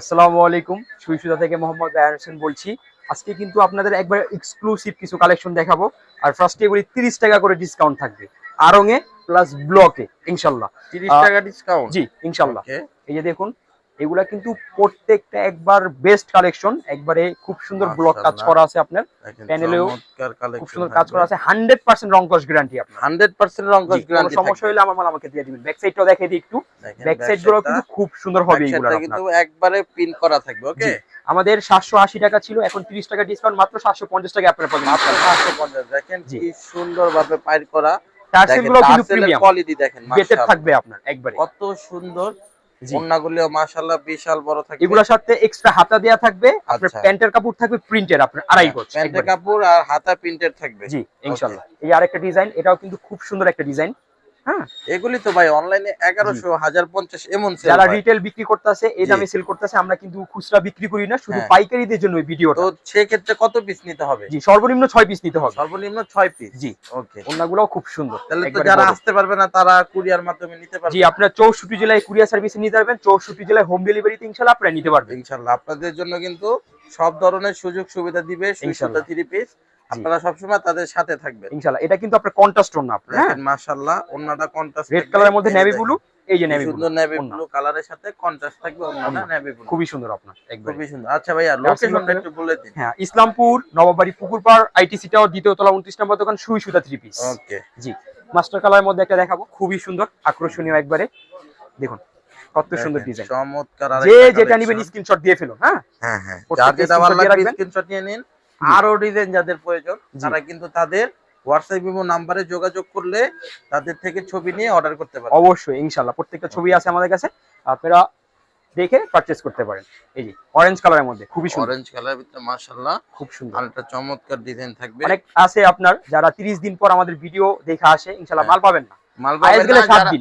আসসালামু আলাইকুম সুইসুদা থেকে মোহাম্মদ হোসেন বলছি। আজকে কিন্তু আপনাদের একবার এক্সক্লুসিভ কিছু কালেকশন দেখাবো। আর ফার্স্টে এগুলি তিরিশ টাকা করে ডিসকাউন্ট থাকবে। আরঙে প্লাস ব্লকে ইনশাল্লাহ। তিরিশ টাকা ডিসকাউন্ট জি ইনশাল্লাহ। এই যে দেখুন এগুলা কিন্তু প্রত্যেকটা একবার বেস্ট কালেকশন একবারে খুব সুন্দর ব্লক কাজ করা আছে আপনার। প্যানেলেও খুব সুন্দর কাজ করা আছে। হান্ড্রেড পার্সেন্ট রং কস গ্যারান্টি আপনার। 100% রং কস গ্যারান্টি সমস্যা হলে আমার মাল আমাকে দিয়ে দিবেন। ব্যাক সাইডটাও দেখিয়ে দিই একটু। ব্যাক সাইডগুলো কিন্তু খুব সুন্দর হবে এগুলো কিন্তু একবারে পিন করা থাকবে ওকে আমাদের সাতশো আশি টাকা ছিল এখন তিরিশ টাকা ডিসকাউন্ট মাত্র সাতশো পঞ্চাশ টাকা আপনার পাবেন মাত্র 550 দেখেন কি সুন্দর ভাবে পাইর করা টার্সেলগুলো কিন্তু প্রিমিয়াম কোয়ালিটি দেখেন মাশাআল্লাহ। থাকবে আপনার একবারে। কত সুন্দর। ওন্নাগুলিও মাশাআল্লাহ বিশাল বড় থাকবে। এগুলোর সাথে এক্সট্রা হাতা দেয়া থাকবে আপনার আচ্ছা। প্যান্টের কাপড় থাকবে প্রিন্টের আপনার আড়াই গজ প্যান্টের কাপড় আর হাতা প্রিন্টেড থাকবে। জি ইনশাআল্লাহ। এই আরেকটা ডিজাইন এটাও কিন্তু খুব সুন্দর একটা ডিজাইন হ্যাঁ। এগুলি তো ভাই অনলাইনে এগারোশো হাজার পঞ্চাশ এমন যারা। রিটেল বিক্রি করতেছে এই দামে সেল করতেছে আমরা কিন্তু খুচরা বিক্রি করি না শুধু হ্যাঁ। পাইকারিদের জন্য এই ভিডিওটা তো সেক্ষেত্রে কত পিস নিতে হবে? জি সর্বনিম্ন ছয় পিস নিতে হবে। সর্বনিম্ন ছয় পিস জি। ওকে অন্যগুলোও খুব সুন্দর তাহলে তো যারা আসতে পারবে না তারা কুরিয়ার মাধ্যমে নিতে জি আপনার চৌষট্টি জেলায় কুরিয়ার সার্ভিসে নিতে পারবেন চৌষট্টি জেলায় হোম ডেলিভারিতে ইনশাল্লাহ আপনারা নিতে পারবেন। ইনশাল্লাহ আপনাদের জন্য কিন্তু সব ধরনের সুযোগ সুবিধা দিবে সুইসুতা থ্রি পিস আপনারা সবসময় তাদের সাথে থাকবেন। ইনশাল্লাহ। এটা কিন্তু আপনার কন্ট্রাস্ট না আপনার হ্যাঁ? মাশাআল্লাহ ওন্নাটা কন্ট্রাস্ট রেড কালারের মধ্যে নেভি ব্লু এই যে নেভি ব্লু সুন্দর নেভি ব্লু কালারের সাথে কন্ট্রাস্ট থাকবে ওন্নাটা নেভি ব্লু খুবই সুন্দর আপনার একবার। খুবই সুন্দর। আচ্ছা ভাইয়া লোকেশনটা একটু বলে দিন। হ্যাঁ ইসলামপুর নবাবাড়ি পুকুরপাড় আইটিসি টাওয়ার দ্বিতীয় তলা উনত্রিশ নম্বর দোকান সুই সুতা থ্রি পিস ওকে জি মাস্টার কালারের মধ্যে একটা দেখাবো খুবই সুন্দর আকর্ষণীয় একবারে। দেখুন কত সুন্দর ডিজাইন চমৎকার যে আরেকটা যেটা। নিবেন স্ক্রিনশট দিয়ে ফেলুন হ্যাঁ? হ্যাঁ হ্যাঁ। যার যেটা ভালো লাগবে স্ক্রিনশট নিয়ে নিন। আরও ডিজাইন যাদের প্রয়োজন তারা কিন্তু তাদের হোয়াটসঅ্যাপ ইমো নাম্বারে যোগাযোগ করলে তাদের থেকে ছবি নিয়ে অর্ডার করতে পারবে। অবশ্যই ইনশাল্লাহ প্রত্যেকটা ছবি আছে আমাদের কাছে। আপনারা দেখে করতে পারেন। এই যে অরেঞ্জ কালারের মধ্যে খুবই সুন্দর। অরেঞ্জ কালারের ভিতরে মাশাআল্লাহ। খুব সুন্দর। আরেকটা চমৎকার ডিজাইন থাকবে। অনেক আছে আপনার যারা 30 দিন পর আমাদের ভিডিও দেখে আসে ইনশাল্লাহ হ্যাঁ। মাল পাবেন না। মাল পাবেন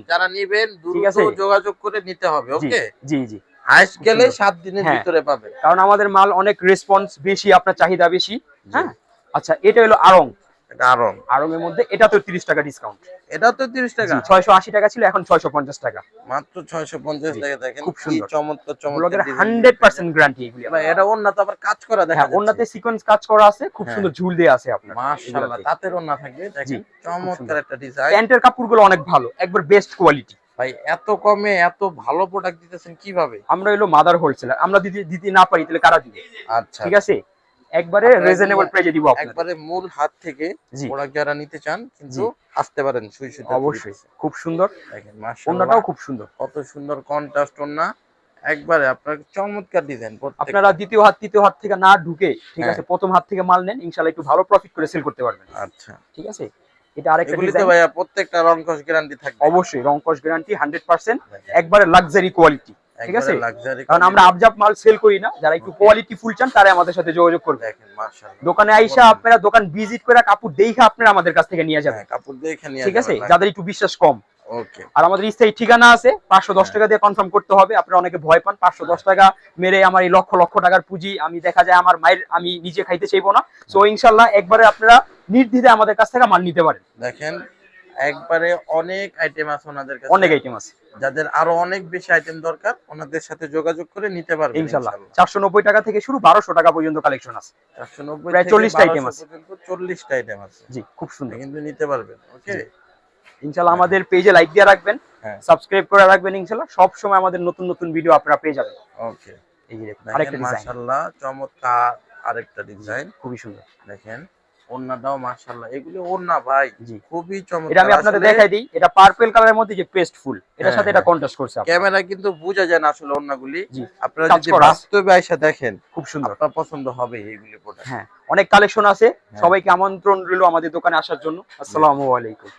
যারা- নিবেন দ্রুত যোগাযোগ করে নিতে হবে ওকে জি জি। গেলে দিনের হ্যাঁ। ভিতরে পাবেন কারণ আমাদের মাল অনেক রেসপন্স বেশি আপনার চাহিদা বেশি। হ্যাঁ? আচ্ছা এটা হলো আরং এটা আরং আরং এর মধ্যে এটা তো 30 টাকা ডিসকাউন্ট এটা তো তিরিশ টাকা। ছয়শো আশি টাকা ছিল এখন ছয়শো পঞ্চাশ টাকা। মাত্র ছয়শো পঞ্চাশ জি, টাকা দেখেন খুব সুন্দর। চমৎকার চমৎকার হান্ড্রেড পার্সেন্ট গ্যারান্টি এগুলি ভাই এটা অন্য তো আবার কাজ করা দেখা হ্যাঁ সিকোয়েন্স কাজ করা আছে খুব হ্যাঁ। সুন্দর ঝুল দিয়ে আছে আপনার। মাশাআল্লাহ তাঁতের অন্য থাকবে দেখেন চমৎকার একটা ডিজাইন প্যান্টের কাপড়গুলো অনেক ভালো একবার বেস্ট কোয়ালিটি ভাই এত কমে এত ভালো প্রোডাক্ট দিতেছেন কীভাবে? আমরা হলো মাদার হোলসেলার আমরা দিতে দিতে না পারি তাহলে কারা দিবে? আচ্ছা। ঠিক আছে? একবারে রিজনেবল প্রাইজে দিব আপনাদের। একবারে মূল হাত থেকে প্রোডাক্ট যারা নিতে চান কিন্তু আসতে পারেন সুই সুতা অবশ্যই খুব সুন্দর। দেখেন মাশাআল্লাহ। খুব সুন্দর। কত সুন্দর কন্ট্রাস্ট ওন্না একবারে আপনার চমৎকার ডিজাইন আপনারা দ্বিতীয় হাত তৃতীয় হাত থেকে না ঢুকে ঠিক হ্যাঁ। আছে প্রথম হাত থেকে মাল নেন ইনশাআল্লাহ একটু ভালো প্রফিট করে সেল করতে পারবেন। আচ্ছা। ঠিক আছে? এটা আরেকটা ডিজাইন ভাইয়া প্রত্যেকটা রং কস গ্যারান্টি থাকবে। অবশ্যই রংকশ গ্যারান্টি হান্ড্রেড পার্সেন্ট দেখেন, একবারে লাক্সারি কোয়ালিটি ঠিক আছে? কারণ আমরা আবজাব মাল সেল করি না যারা একটু কোয়ালিটি ফুল চান তারা আমাদের সাথে যোগাযোগ করবে। দোকানে আইসা আপনারা দোকান ভিজিট করে কাপড় দেখে আপনারা আমাদের কাছ থেকে নিয়ে যাবেন। হ্যাঁ, কাপড় দেখে নিয়ে ঠিক আছে? যাদের একটু বিশ্বাস কম। আর আমাদের স্থায়ী ঠিকানা আছে পাঁচশো দশ হ্যাঁ। টাকা দিয়ে কনফার্ম করতে হবে আপনারা অনেকে ভয় পান পাঁচশো দশ টাকা মেরে আমার এই লক্ষ লক্ষ টাকার পুঁজি আমি দেখা যায় আমার মায়ের আমি নিজে খাইতে চাইব না। সো ইনশাল্লাহ একবারে আপনারা নির্দ্বিধে আমাদের কাছ থেকে মাল নিতে পারেন দেখেন একবারে অনেক আইটেম আছে ওনাদের কাছে। অনেক আইটেম আছে। যাদের আরও অনেক বেশি আইটেম দরকার ওনাদের সাথে যোগাযোগ করে নিতে পারবেন চারশো নব্বই টাকা থেকে শুরু বারোশো টাকা পর্যন্ত কালেকশন আছে। চারশো নব্বই প্রায় 40 টা item আছে। চল্লিশটা আইটেম আছে। জি খুব সুন্দর। কিন্তু নিতে পারবেন ওকে? জি। ইনশাল্লাহ আমাদের পেজে লাইক দিয়ে রাখবেন হ্যাঁ। সাবস্ক্রাইব করে রাখবেন ইনশাল্লাহ। সব সময় আমাদের নতুন নতুন ভিডিও আপনারা পেয়ে যাবেন। ওকে। এই যে আরেকটা ডিজাইন মাশাআল্লাহ চমৎকার আরেকটা ডিজাইন খুবই সুন্দর। দেখেন ওন্নাটাও মাশাআল্লাহ। এগুলো ওন্না ভাই জি। খুবই এটা আমি আপনাদের দেখাই দিই এটা পার্পল কালারের মধ্যে যে পেস্ট ফুল এটার হ্যাঁ, সাথে এটা। কন্ট্রাস্ট করছে ক্যামেরা কিন্তু বোঝা যায় না আসলে ওন্নাগুলি আপনারা কাজ যদি করা। বাস্তবে আইসা দেখেন খুব সুন্দর। আপনার পছন্দ হবে এইগুলি প্রোডাক্ট হ্যাঁ অনেক কালেকশন আছে। হ্যাঁ। সবাইকে আমন্ত্রণ রইল আমাদের দোকানে আসার জন্য। আসসালামু আলাইকুম।